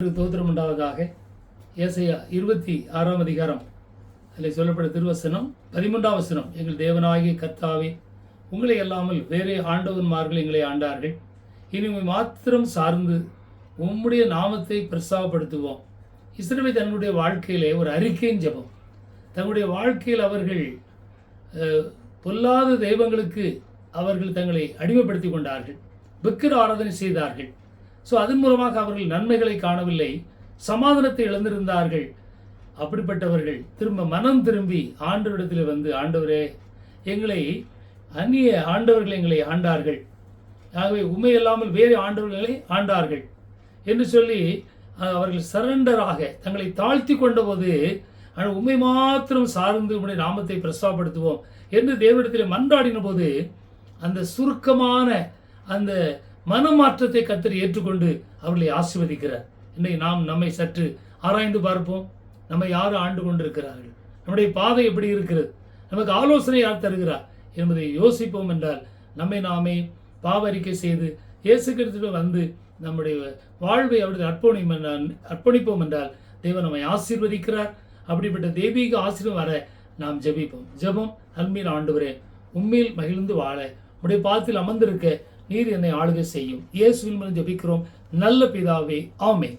தோத்திரம் உண்டாவதாக ஏசையா இருபத்தி ஆறாம் அதிகாரம். அதில் சொல்லப்பட்ட திருவசனம் பதிமூன்றாம் வசனம். எங்கள் தேவனாகிய கர்த்தாவே உங்களை அல்லாமல் வேறே ஆண்டவன்மார்கள் எங்களை ஆண்டார்கள். இனிமே மாத்திரம் சார்ந்து உம்முடைய நாமத்தை பிரஸ்தாபப்படுத்துவோம் இஸ்ரவேல் தன்னுடைய வாழ்க்கையிலே ஒரு அறிக்கையின் ஜெபம். தங்களுடைய வாழ்க்கையில் அவர்கள் அஹ், பொல்லாத தெய்வங்களுக்கு அவர்கள் தங்களை அடிமைப்படுத்தி கொண்டார்கள். விக்கிர ஆராதனை செய்தார்கள். ஸோ அதன் மூலமாக அவர்கள் நன்மைகளை காணவில்லை. சமாதானத்தை இழந்திருந்தார்கள். அப்படிப்பட்டவர்கள் திரும்ப மனம் திரும்பி ஆண்டவரிடத்தில் வந்து ஆண்டவரே எங்களை அந்நிய ஆண்டவர்கள் எங்களை ஆண்டார்கள். ஆகவே உண்மை இல்லாமல் வேறு ஆண்டவர்களை ஆண்டார்கள். என்று சொல்லி அவர்கள் சரண்டராக தங்களை தாழ்த்தி கொண்டபோது ஆனால் உண்மை மாத்திரம் சார்ந்து உடைய நாமத்தை பிரஸ்தாபப்படுத்துவோம். என்று தேவனிடத்தில் மன்றாடின போது அந்த சுருக்கமான அந்த மனமாற்றத்தை கத்தர் ஏற்றுக்கொண்டு அவர்களை ஆசிர்வதிக்கிறார் இன்னைக்கு நாம் நம்மை சற்று ஆராய்ந்து பார்ப்போம். நம்ம யார் ஆண்டு கொண்டிருக்கிறார்கள்? நம்முடைய பாதை எப்படி இருக்கிறது? நமக்கு ஆலோசனை யார் தருகிறார்? என்பதை யோசிப்போம் என்றால் நம்மை நாமே பாவரிக்கை செய்து இயேசு கிறிஸ்துவிடம் வந்து நம்முடைய வாழ்வை அவருடைய அர்ப்பணி அர்ப்பணிப்போம் என்றால் தேவன் நம்மை ஆசீர்வதிக்கிறார். அப்படிப்பட்ட தெய்வீக ஆசீர்வம் வர நாம் ஜெபிப்போம். ஜெபம் அன்பில் ஆண்டு வரேன் உண்மையில் மகிழ்ந்து வாழ உடைய பாத்தில் அமர்ந்திருக்க நீர் என்னை ஆளுகை செய்யும். இயேசுவின் மூலம் ஜெபிக்கிறோம். நல்ல பிதாவே ஆமென்.